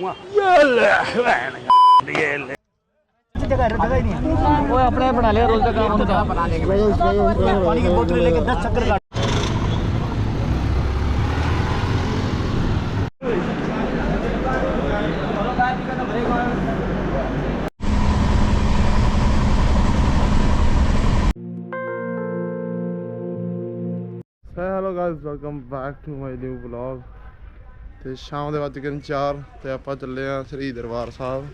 moi. जगह जगह ही नहीं वो अपने बना ले रोज का काम होता है पानी की बोतल लेके दस चक्कर काट Hello guys, welcome back to my new vlog. ਤੇ ਸ਼ਾਮ ਦੇ ਵੱਜ ਗਏ ਨੇ 4 ਤੇ ਆਪਾਂ ਚੱਲੇ ਆ ਸ੍ਰੀ ਦਰਬਾਰ ਸਾਹਿਬ।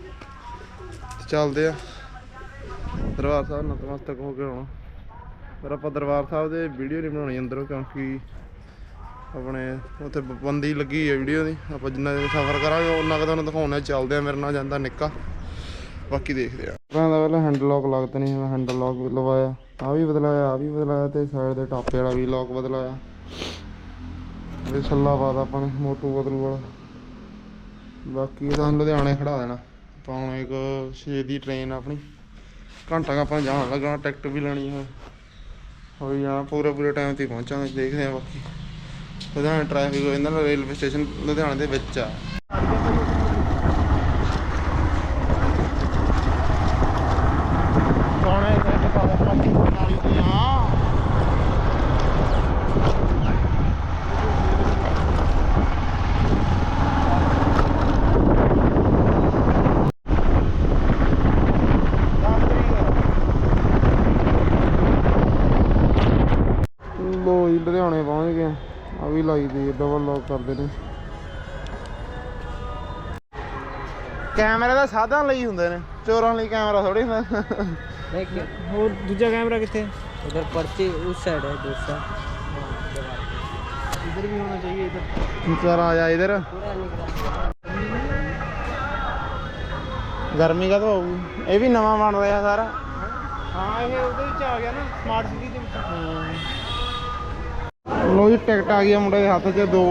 ਚੱਲਦੇ ਆ ਦਰਬਾਰ ਸਾਹਿਬ ਨਤਮਸਤਕ ਹੋ ਕੇ ਆਉਣਾ ਪਰ ਆਪਾਂ ਦਰਬਾਰ ਸਾਹਿਬ ਦੇ ਵੀਡੀਓ ਨਹੀਂ ਬਣਾਉਣੀ ਅੰਦਰੋਂ ਕਿਉਂਕਿ ਆਪਣੇ ਉੱਥੇ ਪਾਬੰਦੀ ਲੱਗੀ ਹੈ ਵੀਡੀਓ ਦੀ। ਆਪਾਂ ਜਿੰਨਾ ਦਿਨ ਸਫ਼ਰ ਕਰਾਂਗੇ ਉਹਨਾਂ ਕੁ ਤੁਹਾਨੂੰ ਦਿਖਾਉਣਾ ਚੱਲਦੇ ਆ ਮੇਰੇ ਨਾਲ ਜਾਂਦਾ ਨਿੱਕਾ। ਬਾਕੀ ਦੇਖਦੇ ਆ ਆਪਾਂ ਦਾ ਪਹਿਲਾਂ ਹੈਂਡਲ ਲੌਕ ਲੱਗਦੇ ਨਹੀਂ ਮੈਂ ਹੈਂਡਲ ਲੌਕ ਵੀ ਲਵਾਇਆ। ਆ ਵੀ ਬਦਲਾਇਆ ਆ ਵੀ ਬਦਲਾਇਆ ਤੇ ਸਾਈਡ ਦੇ ਟਾਪੇ ਵਾਲਾ ਵੀ ਲੌਕ ਬਦਲਾਇਆ। ਇਹ ਛੱਲਾ ਬਾਦ ਆਪਾਂ ਨੇ, ਮੋਟੂ ਬਦਲੂ ਵਾਲਾ। ਬਾਕੀ ਤਾਂ ਲੁਧਿਆਣੇ ਖੜਾ ਦੇਣਾ। ਆਪਾਂ ਇੱਕ 6 ਦੀ ਟ੍ਰੇਨ ਆਪਣੀ। ਘੰਟਾ ਆਪਾਂ ਜਾਣ ਲੱਗਣਾ ਟਿਕਟ ਵੀ ਲੈਣੀ ਹੈ ਹੋਈ ਜਾਣਾ ਪੂਰੇ ਪੂਰੇ ਟਾਈਮ ਤੇ ਪਹੁੰਚਾਂਗੇ, ਦੇਖਦੇ ਆ ਬਾਕੀ। ਲੁਧਿਆਣੇ ਟ੍ਰੈਫਿਕ ਹੋ ਜਾਂਦਾ ਰੇਲਵੇ ਸਟੇਸ਼ਨ ਲੁਧਿਆਣੇ ਦੇ ਵਿੱਚ ਆ ਸੋਹਣੇ ਤੇ ਪਾਵਾ ਪਾਤੀ ਨਾਲੀ ਤੇ ਆ ਲੋ ਜੀ ਲੁਧਿਆਣੇ ਪਹੁੰਚ ਗਏ ਆ ਵੀ ਲਾਈ ਦੀ ਡਬਲ ਲੌਕ ਕਰਦੇ ਨੇ। ਕੈਮਰੇ ਦਾ ਸਾਧਨ ਲਈ ਹੁੰਦੇ ਨੇ ਚੋਰਾਂ ਲਈ ਕੈਮਰਾ ਥੋੜੀ ਹੁੰਦਾ। ਹੋਰ ਦੂਜਾ ਕੈਮਰਾ ਕਿੱਥੇ? ਉਧਰ ਪਰਚੇ ਉਸ ਸਾਈਡ ਹੈ ਦੂਸਰਾ। ਇਧਰ ਵੀ ਹੋਣਾ ਚਾਹੀਏ ਇਧਰ। ਸਰ ਆ ਜਾ ਇਧਰ। ਗਰਮੀ ਕਦੋਂ ਹੋਊ ਇਹ ਵੀ ਨਵਾਂ ਬਣ ਰਿਹਾ ਸਾਰਾ। ਹਾਂ ਇਹ ਉਹਦੇ ਵਿੱਚ ਆ ਗਿਆ ਨਾ ਸਮਾਰਟ ਸਿਟੀ ਦੇ ਵਿੱਚ। ਲੋ ਜੀ, ਟਿਕਟ ਆ ਗਈ ਮੁੰਡੇ ਦੇ ਹੱਥ 'ਚ, ਦੋ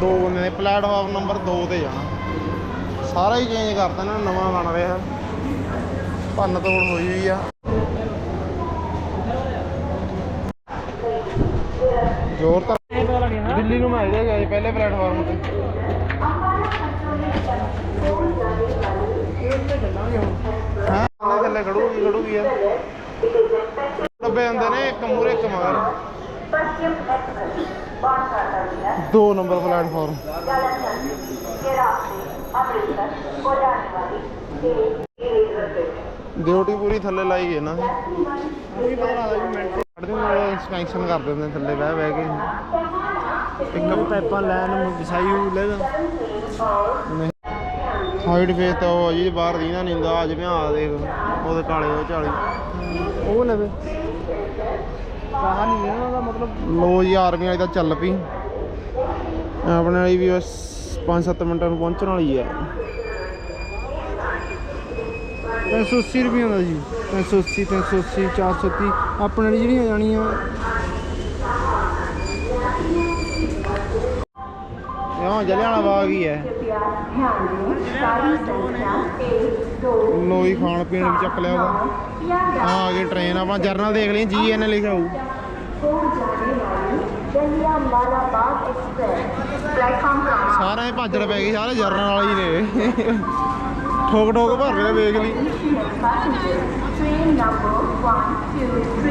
ਦੋ ਬੰਦੇ ਨੇ। ਪਲੇਟਫਾਰਮ ਨੰਬਰ 2 ਤੇ ਜਾਣਾ ਸਾਰਾ ਹੀ ਚੇਂਜ ਕਰਤਾ ਨਾ, ਨਵਾਂ ਬਣ ਰਿਹਾ। ਭੰਨ ਤੋੜ ਹੋਈ ਹੋਈ ਆ। ਜ਼ੋਰ ਤਾਂ ਦਿੱਲੀ ਨੂੰ ਮੈਂ ਆਇਆ ਪਹਿਲੇ ਪਲੇਟਫਾਰਮ ਤੇ। ਹਾਂ? ਥੱਲੇ ਖੜੂਗੀ ਖੜੂਗੀ ਆ। ਦੋ ਨੰਬਰ ਪਲੇਟਫਾਰਮ ਡਿਊਟੀ ਪੂਰੀ ਥੱਲੇ ਲਾਈ ਹੈ ਨਾ ਕੱਢਦੇ ਨੇ ਇੰਸਪੈਕਸ਼ਨ ਕਰ ਦਿੰਦੇ ਨੇ ਥੱਲੇ ਬਹਿ ਬਹਿ ਕੇ पिकअप पाइपा लैन विछाई हुई ले ਸਾਈਡ ਫੇਸ ਤਾਂ ਉਹ ਆ ਜੀ ਬਾਹਰ ਦੀਨਾ ਨਹੀਂ ਹੁੰਦਾ ਆ ਜਿਵੇਂ ਆ ਦੇਖ ਉਹਦੇ ਕਾਲੇ ਉਹ ਝਾਲੀ वो लगे ਲੋ ਜੀ ਆਰਮੀ ਵਾਲੀ ਦਾ ਚੱਲ ਪਈ। ਆਪਣੇ ਵਾਲੀ ਵੀ ਬਸ 5-7 ਮਿੰਟਾਂ ਨੂੰ ਪਹੁੰਚਣ ਵਾਲੀ ਹੈ 380 ਰੁਪਏ ਦਾ ਜੀ। 380 380 430 ਆਪਣੇ ਵਾਲੀ ਜਿਹੜੀਆਂ ਜਾਣੀਆਂ ਹਾਂ ਜਲਿਆਣਾ ਬਾਗ ਹੀ ਹੈ। ਲੋਈ ਖਾਣ ਪੀਣ ਵੀ ਚੱਕ ਲਿਆ ਵਾ ਹਾਂ ਆ ਗਈ ਟ੍ਰੇਨ ਆਪਾਂ ਜਰਨਲ ਦੇਖ ਲਈ ਜੀ ਐਨ ਲਿਖਿਆ ਹੋਊ ਸਾਰਾ ਹੀ ਭਾਜੜ ਪੈ ਗਈ ਸਾਰੇ ਜਰਨ ਵਾਲੀ ਨੇ। ਠੋਕ ਠੋਕ ਭਰ ਰਿਹਾ ਵੇਖ ਲਈ। ਟ੍ਰੇਨ ਨੰਬਰ 1 2 3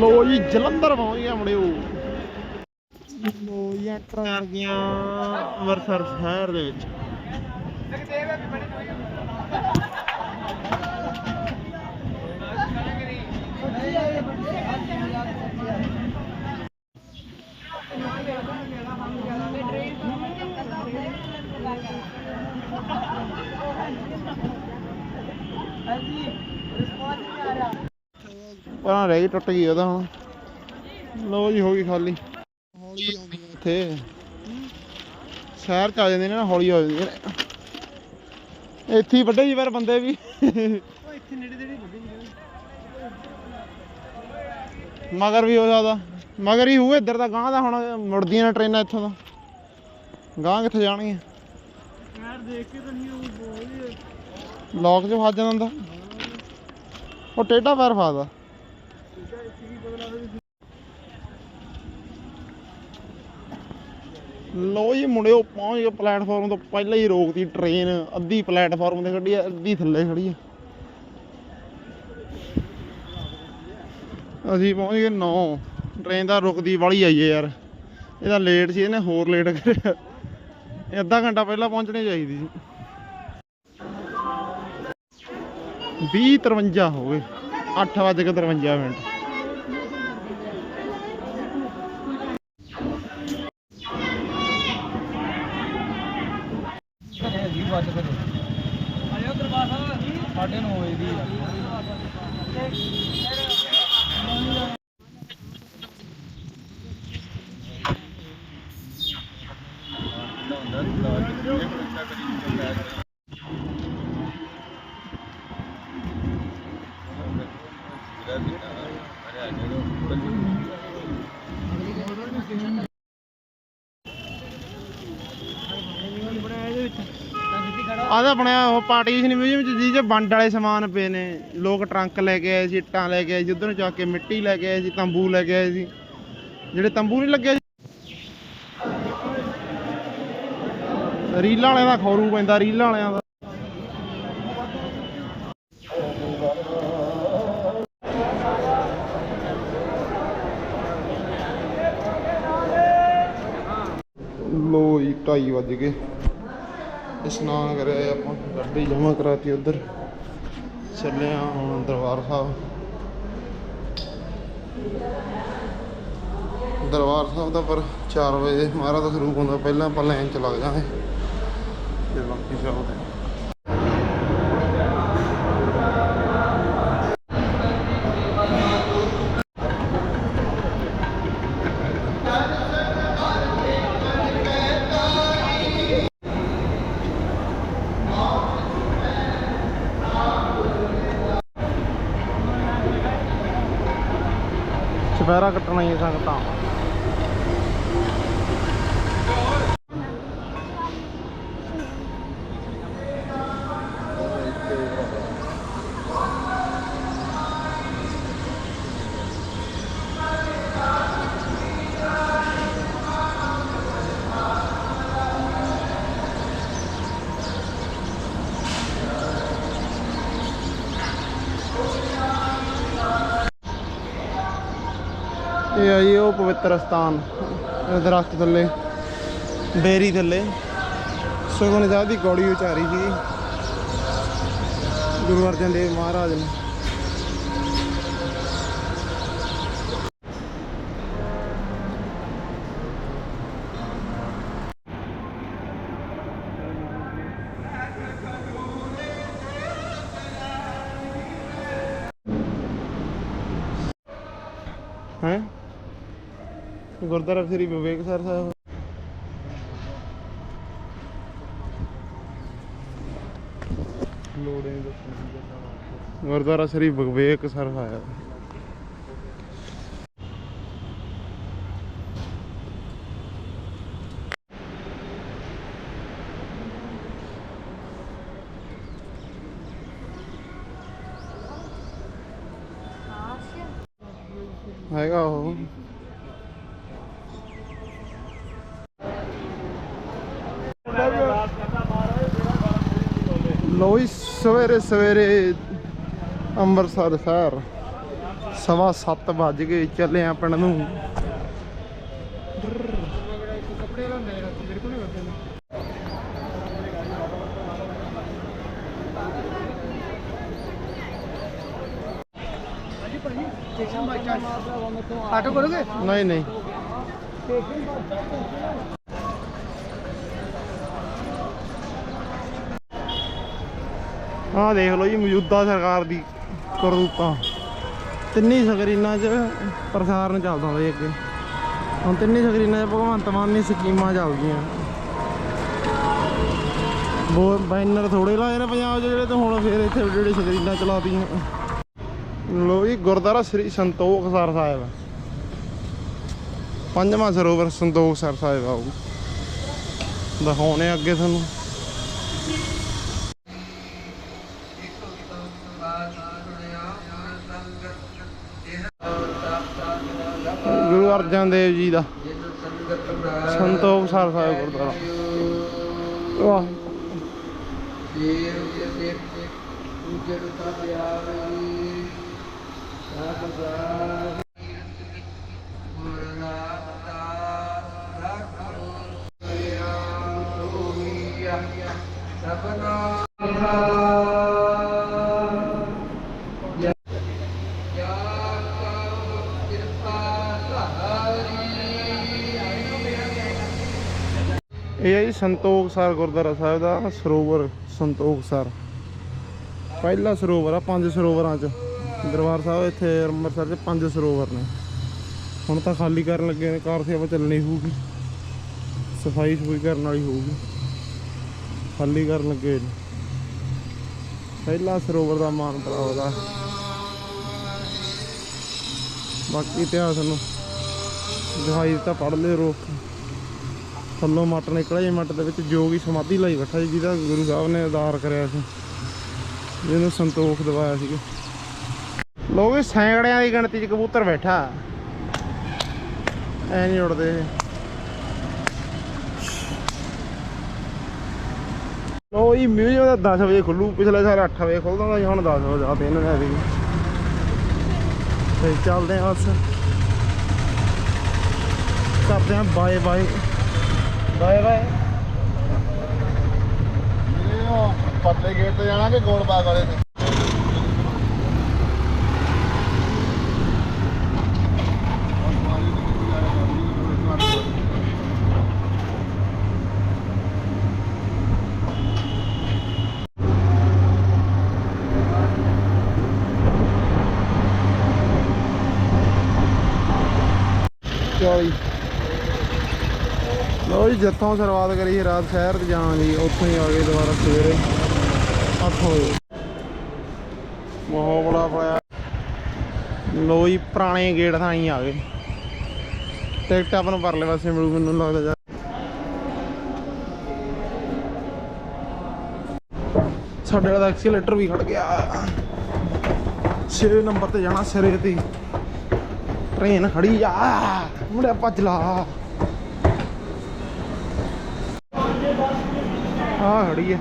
ਲੋ ਜੀ ਜਲੰਧਰ ਪਹੁੰਚ ਗਿਆ ਮੁੜਿਓ ਲੋ ਜੀ ਐਂਟਰ ਕਰ ਗਿਆ ਅੰਮ੍ਰਿਤਸਰ ਸ਼ਹਿਰ ਦੇ ਵਿੱਚ। ਪਰਾਂ ਰਹਿ ਗਈ ਟੁੱਟ ਗਈ ਉਹਦਾ ਹੁਣ। ਲੋ ਜੀ ਹੋ ਗਈ ਖਾਲੀ। ਹੌਲੀ ਆਉਂਦੀ ਆ ਇੱਥੇ। ਸ਼ਹਿਰ ਚ ਆ ਜਾਂਦੇ ਨੇ ਨਾ ਹੌਲੀ ਹੋ ਜਾਂਦੀਆਂ ਨੇ। ਇੱਥੇ ਹੀ ਵੱਡੇ ਜੀ ਫਿਰ ਬੰਦੇ ਵੀ। ਮਗਰ ਵੀ ਹੋ ਸਕਦਾ। ਮਗਰ ਹੀ ਹੋਊ ਇੱਧਰ ਦਾ ਗਾਂ ਦਾ ਹੁਣ ਮੁੜਦੀਆਂ ਨੇ ਟ੍ਰੇਨਾਂ ਇੱਥੋਂ ਦਾ ਗਾਂ ਕਿੱਥੇ ਜਾਣਗੀਆਂ? ਯਾਰ ਦੇਖ ਕੇ ਤਾਂ ਨਹੀਂ ਉਹ ਬੋਲ ਲੋਕ 'ਚ ਫਸ ਜਾਂਦਾ ਹੁੰਦਾ ਉਹ ਟੇਢਾ ਪੈਰ ਫਸਦਾ ਲੋ ਜੀ ਮੁੰਡਿਓ, ਪਹੁੰਚ ਗਏ ਪਲੇਟਫਾਰਮ ਤੋਂ। ਪਹਿਲਾਂ ਹੀ ਰੋਕਤੀ ਟ੍ਰੇਨ ਅੱਧੀ ਪਲੇਟਫਾਰਮ ਤੇ ਖੜੀ ਆ, ਅੱਧੀ ਥੱਲੇ ਖੜੀ ਆ। ਅਸੀਂ ਪਹੁੰਚ ਗਏ 9 ਟ੍ਰੇਨ ਤਾਂ ਰੁਕਦੀ ਵਾਲੀ ਆਈਏ ਯਾਰ। ਇਹਦਾ ਲੇਟ ਸੀ, ਇਹਨੇ ਹੋਰ ਲੇਟ ਕਰਿਆ। ਇਹ ਅੱਧਾ ਘੰਟਾ ਪਹਿਲਾਂ ਪਹੁੰਚਣੀ ਚਾਹੀਦੀ ਸੀ। 20:53 ਹੋ ਗਏ। 8:53 ਮਿੰਟ। ਫਿਰ। ਅਜੇ ਦਰਬਾਰ ਸਾਡੇ ਨੂੰ ਹੋਏ ਦੀ ਆਦਾ ਬਣਿਆ ਉਹ ਪਾਰਟੀਸ਼ਨ ਮਿਊਜ਼ੀਅਮ ਚ ਜੀ ਜੇ ਵੰਡ ਵਾਲੇ ਸਮਾਨ ਪਏ ਨੇ। ਲੋਕ ਟਰੰਕ ਲੈ ਕੇ ਆਏ ਸੀ, ਇੱਟਾਂ ਲੈ ਕੇ ਆਏ ਸੀ, ਉਧਰ ਚੱਕ ਕੇ ਮਿੱਟੀ ਲੈ ਕੇ ਆਏ ਸੀ, ਤੰਬੂ ਲੈ ਕੇ ਆਏ ਸੀ। ਜਿਹੜੇ ਤੰਬੂ ਨਹੀਂ ਲੱਗੇ ਰੀਲਾਂ ਵਾਲਿਆਂ ਦਾ ਖੌਰੂ ਪੈਂਦਾ, ਰੀਲਾਂ ਵਾਲਿਆਂ ਦਾ। ਲੋ ਜੀ 2:30 ਵੱਜ ਗਏ। ਇਸ਼ਨਾਨ ਕਰਿਆ ਆਪਾਂ। ਗੱਡੀ ਜਮ੍ਹਾਂ ਕਰਾਤੀ ਉਧਰ। ਚੱਲੇ ਆ ਹੁਣ ਦਰਬਾਰ ਸਾਹਿਬ। ਦਰਬਾਰ ਸਾਹਿਬ ਦਾ ਪਰ 4 ਵਜੇ, ਮਹਾਰਾਜ ਦਾ ਸਰੂਪ ਹੁੰਦਾ, ਪਹਿਲਾਂ ਆਪਾਂ ਲਾਈਨ ਚ ਲੱਗ ਜਾਵਾਂਗੇ ਤੇ ਬਾਕੀ ਚੱਲਦੇ ਆ ਉਹ ਪਵਿੱਤਰ ਸਥਾਨ ਇਹ ਦਰਖਤ ਥੱਲੇ ਬੇਰੀ ਥੱਲੇ। ਸੁਖਮਨੀ ਸਾਹਿਬ ਦੀ ਗੌੜੀ ਉਚਾਰੀ ਸੀ। ਗੁਰੂ ਅਰਜਨ ਦੇਵ ਮਹਾਰਾਜ ਨੇ ਗੁਰਦੁਆਰਾ ਸ੍ਰੀ ਵਿਵੇਕ ਸਰ ਸਾਹਿਬ। ਗੁਰਦੁਆਰਾ ਸ੍ਰੀ ਵਿਵੇਕ ਸਰ ਆਇਆ ਹੈਗਾ ਉਹ। ਲੋ ਸਵੇਰੇ ਸਵੇਰੇ ਅੰਮ੍ਰਿਤਸਰ ਸ਼ਹਿਰ ਸਵਾ 7 ਵੱਜ ਗਏ ਚੱਲੇ ਪਿੰਡ ਨੂੰ। ਆਟੋ ਕਰੋਗੇ ਨਹੀਂ ਨਹੀਂ। ਆਹ ਦੇਖ ਲਓ ਜੀ ਮੌਜੂਦਾ ਸਰਕਾਰ ਦੀ ਕਰਤੂਤਾਂ ਤਿੰਨੀ ਸਕਰੀਨਾਂ 'ਚ ਪ੍ਰਸਾਰਨ ਚੱਲਦਾ ਹੁੰਦਾ ਜੀ ਅੱਗੇ। ਹੁਣ ਤਿੰਨੀ ਸਕਰੀਨਾਂ 'ਚ ਭਗਵੰਤ ਮਾਨ ਦੀ ਸਕੀਮਾਂ ਚੱਲਦੀਆਂ। ਬੋ ਬੈਨਰ ਥੋੜੇ ਲਾਏ ਨੇ ਪੰਜਾਬ 'ਚ ਜਿਹੜੇ ਤੇ ਹੁਣ ਫੇਰ ਇੱਥੇ ਜਿਹੜੇ ਸਕਰੀਨਾਂ ਚਲਾਤੀਆਂ। ਲੋ ਜੀ ਗੁਰਦੁਆਰਾ ਸ੍ਰੀ ਸੰਤੋਖ ਸਰ ਸਾਹਿਬ। ਪੰਜਵਾਂ ਸਰੋਵਰ ਸੰਤੋਖ ਸਰ ਸਾਹਿਬ ਆਓ ਦਿਖਾਉਣੇ ਅੱਗੇ ਤੁਹਾਨੂੰ। ਗੁਰੂ ਦੇਵ ਜੀ ਦਾ। ਸੰਤੋਖ ਸਰ ਸਾਹਿਬ ਗੁਰਦੁਆਰਾ। ਵਾਹ। ਇਹ ਹੈ ਜੀ ਸੰਤੋਖ ਸਰ ਗੁਰਦੁਆਰਾ ਸਾਹਿਬ ਦਾ ਸਰੋਵਰ ਸੰਤੋਖ ਸਰ। ਪਹਿਲਾ ਸਰੋਵਰ ਆ, ਪੰਜ ਸਰੋਵਰਾਂ ਚ। ਦਰਬਾਰ ਸਾਹਿਬ ਇੱਥੇ ਅੰਮ੍ਰਿਤਸਰ ਚ ਪੰਜ ਸਰੋਵਰ ਨੇ। ਹੁਣ ਤਾਂ ਖਾਲੀ ਕਰਨ ਲੱਗੇ ਨੇ, ਕਾਰ ਸੇਵਾ ਚੱਲਣੀ ਹੋਊਗੀ। ਸਫ਼ਾਈ ਸਫੂਈ ਕਰਨ ਵਾਲੀ ਹੋਊਗੀ। ਖਾਲੀ ਕਰਨ ਲੱਗੇ ਨੇ। ਪਹਿਲਾ ਸਰੋਵਰ ਦਾ ਮਾਨ ਪ੍ਰਾਪਤ ਆ ਬਾਕੀ ਇਤਿਹਾਸ ਨੂੰ ਦਿਖਾਈ ਤਾਂ ਪੜ੍ਹ ਲਿਓ ਰੋਕ ਥੱਲੋਂ ਮੱਟ ਨਿਕਲਿਆ ਜੀ, ਮੱਟ ਦੇ ਵਿੱਚ ਜੋਗੀ ਸਮਾਧੀ ਲਾਈ ਬੈਠਾ ਜੀ, ਜਿਹਦਾ ਗੁਰੂ ਸਾਹਿਬ ਨੇ ਉਦਾਰ ਕਰਿਆ ਸੀ। ਜਿਹਨੂੰ ਸੰਤੋਖ ਦਿਵਾਇਆ ਸੀਗਾ। ਲੋਕ ਇਹ ਸੈਂਕੜਿਆਂ ਦੀ ਗਿਣਤੀ 'ਚ ਕਬੂਤਰ ਬੈਠਾ। ਐ ਨਹੀਂ ਉੜਦੇ ਲੋ ਜੀ, ਮਿਊਜ਼ੀਅਮ ਦਾ 10 ਵਜੇ ਖੁੱਲੂ। ਪਿਛਲੇ ਸਾਲ 8 ਵਜੇ ਖੁੱਲਦਾ ਹੁੰਦਾ ਸੀ, ਹੁਣ 10 ਵਜੇ ਆ ਤੇ ਇਹਨਾਂ ਤੇ ਚੱਲਦੇ ਆ ਬਸ। ਕਰਦੇ ਆ ਬਾਏ ਬਾਏ ਬਾਏ ਬਾਏ ਪਤਲੇ ਗੇਟ ਤੇ ਜਾਣਾ ਕਿ ਗੋਲ ਬਾਗ ਵਾਲੇ ਤੇ? ਚੌਲੀ। ਲੋ ਜੀ, ਜਿੱਥੋਂ ਸ਼ੁਰੂਆਤ ਕਰੀ ਸੀ ਰਾਤ ਸ਼ਹਿਰ ਤੇ ਜਾਣ ਦੀ, ਉੱਥੋਂ ਹੀ ਆ ਗਏ ਦੁਬਾਰਾ ਸਵੇਰੇ। 8 ਵਜੇ। ਬਹੁਤ ਬੜਾ ਪਿਆ ਲੋ ਜੀ, ਪੁਰਾਣੇ ਗੇਟ ਥਾਂ ਹੀ ਆ ਗਏ। ਟਿਕਟ ਆਪਾਂ ਨੂੰ ਪਰਲੇ ਪਾਸੇ ਮਿਲੂ, ਮੈਨੂੰ ਲੱਗਦਾ ਜਾ ਸਾਡੇ ਵਾਲਾ ਐਕਸੀਲੇਟਰ ਵੀ ਖੜ ਗਿਆ। 6 ਨੰਬਰ ਤੇ ਜਾਣਾ, ਸਿਰੇ ਤੇ ਟ੍ਰੇਨ ਖੜੀ ਆ। ਮੁੰਡਿਆ, ਭੱਜ ਲਾ। ਆ ਖੜੀ ਹੈ।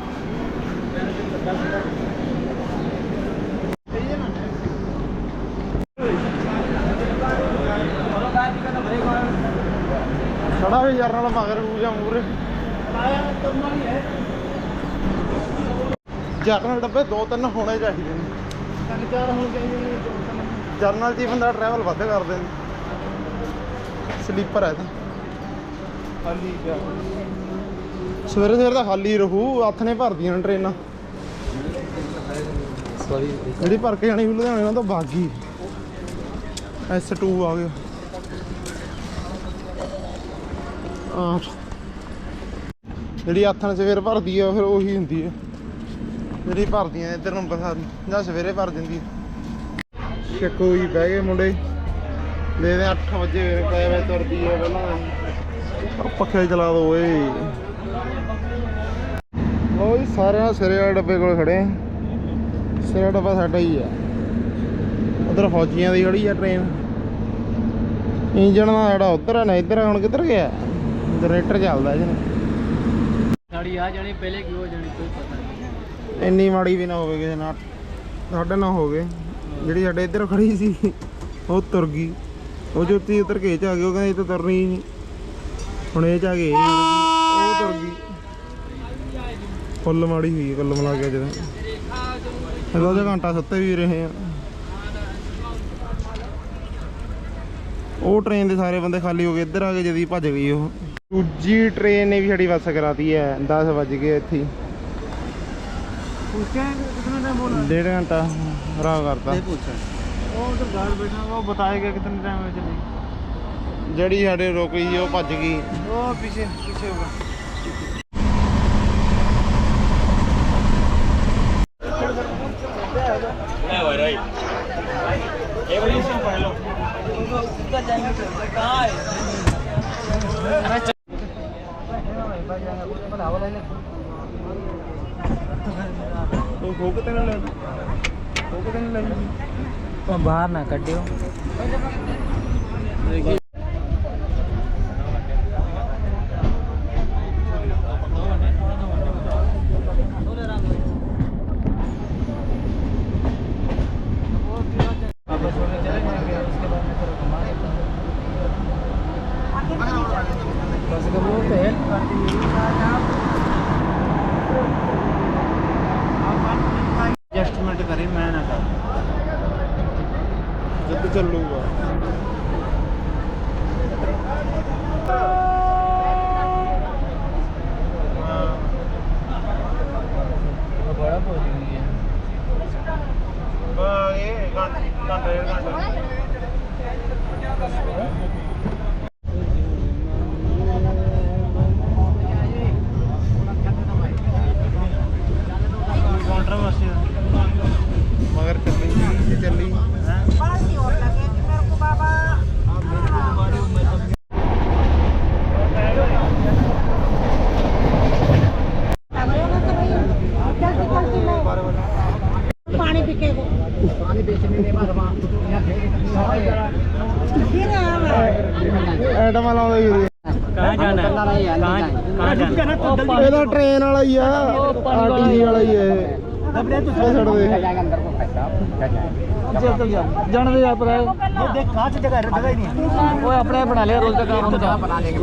ਖੜਾ ਵੀ ਯਾਰ ਨਾਲ ਮਗਰ ਪੂਜਾ ਮੂਰੇ ਜਰਨਲ ਡੱਬੇ ਦੋ ਤਿੰਨ ਹੋਣੇ ਚਾਹੀਦੇ ਨੇ। ਤਿੰਨ ਚਾਰ ਹੋਣ ਚਾਹੀਦੇ ਨੇ ਜਰਨਲ ਜੀ ਬੰਦਾ ਟਰੈਵਲ ਵੱਧ ਕਰਦੇ ਨੇ। ਸਲੀਪਰ ਹੈ ਤੇ। ਗਿਆ ਸਵੇਰੇ ਸਵੇਰੇ ਤਾਂ ਖਾਲੀ ਰਹੂ ਹੱਥ ਨੇ ਭਰਦੀਆਂ ਨੇ ਟ੍ਰੇਨਾਂ। ਜਿਹੜੀ ਭਰ ਕੇ ਜਾਣੀ ਸੀ ਲੁਧਿਆਣੇ ਨਾਲ ਤਾਂ ਬਾਗੀ। S2 ਆ ਗਿਆ। ਆ ਜਿਹੜੀ ਨਾਲ ਸਵੇਰ ਭਰਦੀ ਆ ਫਿਰ ਉਹੀ ਹੁੰਦੀ ਹੈ ਜਿਹੜੀ ਭਰਦੀਆਂ ਇੱਧਰ ਨੂੰ ਬਸਾ ਜਾਂ ਸਵੇਰੇ ਭਰ ਦਿੰਦੀ ਸ਼ੱਕੂ ਜੀ ਬਹਿ ਗਏ ਮੁੰਡੇ। ਦੇ ਦੇ 8 ਵਜੇ ਪਏ ਵੇ ਤੁਰਦੀ ਹੈ ਪਹਿਲਾਂ। ਪੱਖੇ ਚਲਾ ਦੋ ਓਏ। ਜੀ ਸਾਰਿਆਂ ਸਿਰੇ ਵਾਲੇ ਡੱਬੇ ਕੋਲ ਖੜੇ ਆ। ਸਿਰੇ ਵਾਲਾ ਡੱਬਾ ਸਾਡਾ ਹੀ ਆ। ਉਧਰ ਫੌਜੀਆਂ ਦੀ ਖੜੀ ਆ ਟ੍ਰੇਨ ਇੰਜਣ ਦਾ ਜਿਹੜਾ ਉਧਰ ਆ ਨਾ ਇੱਧਰ ਆ, ਹੁਣ ਕਿੱਧਰ ਗਿਆ? ਜਨਰੇਟਰ ਚੱਲਦਾ ਇਹਦੇ ਨਾਲ ਸਾਡੀ ਆ ਜਾਣੀ ਪਹਿਲੇ ਕੀ ਹੋ ਜਾਣੀ ਕੋਈ ਪਤਾ ਨਹੀਂ। ਇੰਨੀ ਮਾੜੀ ਵੀ ਨਾ ਹੋਵੇ ਕਿਸੇ ਨਾਲ। ਸਾਡੇ ਨਾਲ ਹੋਵੇ। ਜਿਹੜੀ ਸਾਡੇ ਇੱਧਰ ਖੜੀ ਸੀ ਉਹ ਤੁਰ ਗਈ। ਉਹ ਜੋਤੀ ਉਤਰ ਕੇ ਚ ਆ ਗਈ ਉਹ ਕਹਿੰਦਾ ਇਹ ਤਾਂ ਤੁਰਨੀ ਨਹੀਂ। ਹੁਣ ਇਹ ਚ ਆ ਗਈ, ਉਹ ਤੁਰ ਗਈ। ਫੁੱਲ ਮਾੜੀ ਹੋਈ ਕੁੱਲ ਮਿਲਾ ਕੇ ਜਦੋਂ ਇਹਦਾ ਜਿਹਾ ਘੰਟਾ ਸੁੱਤੇ ਵੀ ਰਹੇ ਆ। ਉਹ ਟ੍ਰੇਨ ਦੇ ਸਾਰੇ ਬੰਦੇ ਖਾਲੀ ਹੋ ਗਏ ਇੱਧਰ ਆ ਕੇ ਜਦੀ ਭੱਜ ਗਈ ਉਹ। ਦੂਜੀ ਟ੍ਰੇਨ ਨੇ ਵੀ ਸਾਡੀ ਬੱਸ ਕਰਾਤੀ ਹੈ 10 ਵਜ ਗਏ ਇੱਥੇ ਪੁੱਛਿਆ ਕਿਤਨਾ ਟਾਈਮ ਬੋਲਾ ਡੇਢ ਘੰਟਾ ਰਾਹ ਕਰਤਾ। ਜਿਹੜੀ ਸਾਡੇ ਰੋਕੀ ਸੀ ਉਹ ਭੱਜ ਗਈ। ਉਹ ਪਿੱਛੇ ਪਿੱਛੇ ਹੋਗਾ ਤੂੰ ਖੋਕ ਤੇ ਨਾ ਲੈ ਖੋਕ ਤੇ ਨਾ ਲੈ ਬਾਹਰ ਨਾ ਕੱਢਿਓ ਚੱਲੂਗਾ। ਇਹ ਛੱਡ ਦੇ जान दे आप ये देख कहाँ से जगह जगह ही नहीं है वो अपने बना ले रोज का काम होता बना लेंगे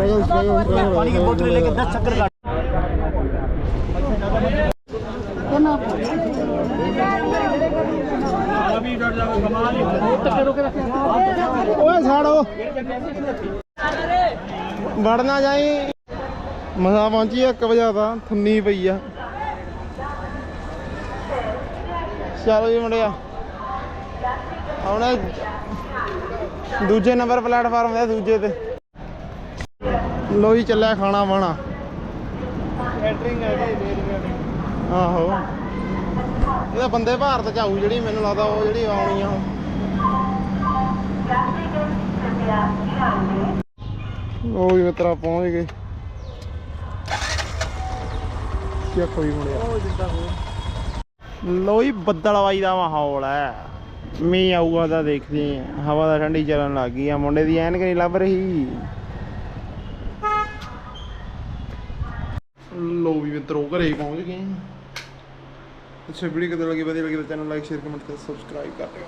पानी की बोतल लेके दस चक्कर काट ਓਏ ਛਾੜੋ ਵੜਨਾ ਜਾਈ ਮਸਾ ਪਹੁੰਚੀ 1 ਵਜੇ ਤਾਂ ਥੰਨੀ ਪਈ ਆ ਚਲੋ ਜੀ ਮੁੰਡਿਆ। ਹੁਣ ਦੂਜੇ ਨੰਬਰ ਪਲੇਟਫਾਰਮ ਦੇ ਦੂਜੇ ਤੇ। ਲੋ ਜੀ ਚੱਲਿਆ ਖਾਣਾ ਬਾਣਾ ਕੈਟਰਿੰਗ ਹੈ ਜੀ ਆਹੋ। ਇਹਦਾ ਬੰਦੇ ਭਾਰਤ ਚ ਆਊ ਜਿਹੜੀ ਮੈਨੂੰ ਲੱਗਦਾ ਉਹ ਜਿਹੜੀ ਆਉਣੀ ਆ ਉਹ। ਉਹ ਵੀ ਮਿੱਤਰਾ ਪਹੁੰਚ ਗਏ। ਕੀ ਕੋਈ ਮੁੜਿਆ ਲੋ ਜੀ ਬੱਦਲਵਾਈ ਦਾ ਮਾਹੌਲ ਹੈ। ਮੀਂਹ ਆਊਗਾ ਤਾਂ ਦੇਖਦੇ ਹਾਂ। ਹਵਾ ਦਾ ਠੰਡੀ ਚੱਲਣ ਲੱਗ ਗਈ ਆ। ਮੁੰਡੇ ਦੀ ਐਨਕ ਨਹੀਂ ਲੱਭ ਰਹੀ। ਲੋ ਵੀ ਮਿੱਤਰੋ, ਘਰੇ ਪਹੁੰਚ ਗਏ ਅੱਛਾ ਵੀਡੀਓ ਕਿਦਾਂ ਲੱਗੀ? ਵਧੀਆ ਲੱਗੀ ਤਾਂ ਚੈਨਲ ਲਾਈਕ ਸ਼ੇਅਰ ਕਮੈਂਟ ਕਰ ਸਬਸਕ੍ਰਾਈਬ ਕਰ ਲਿਓ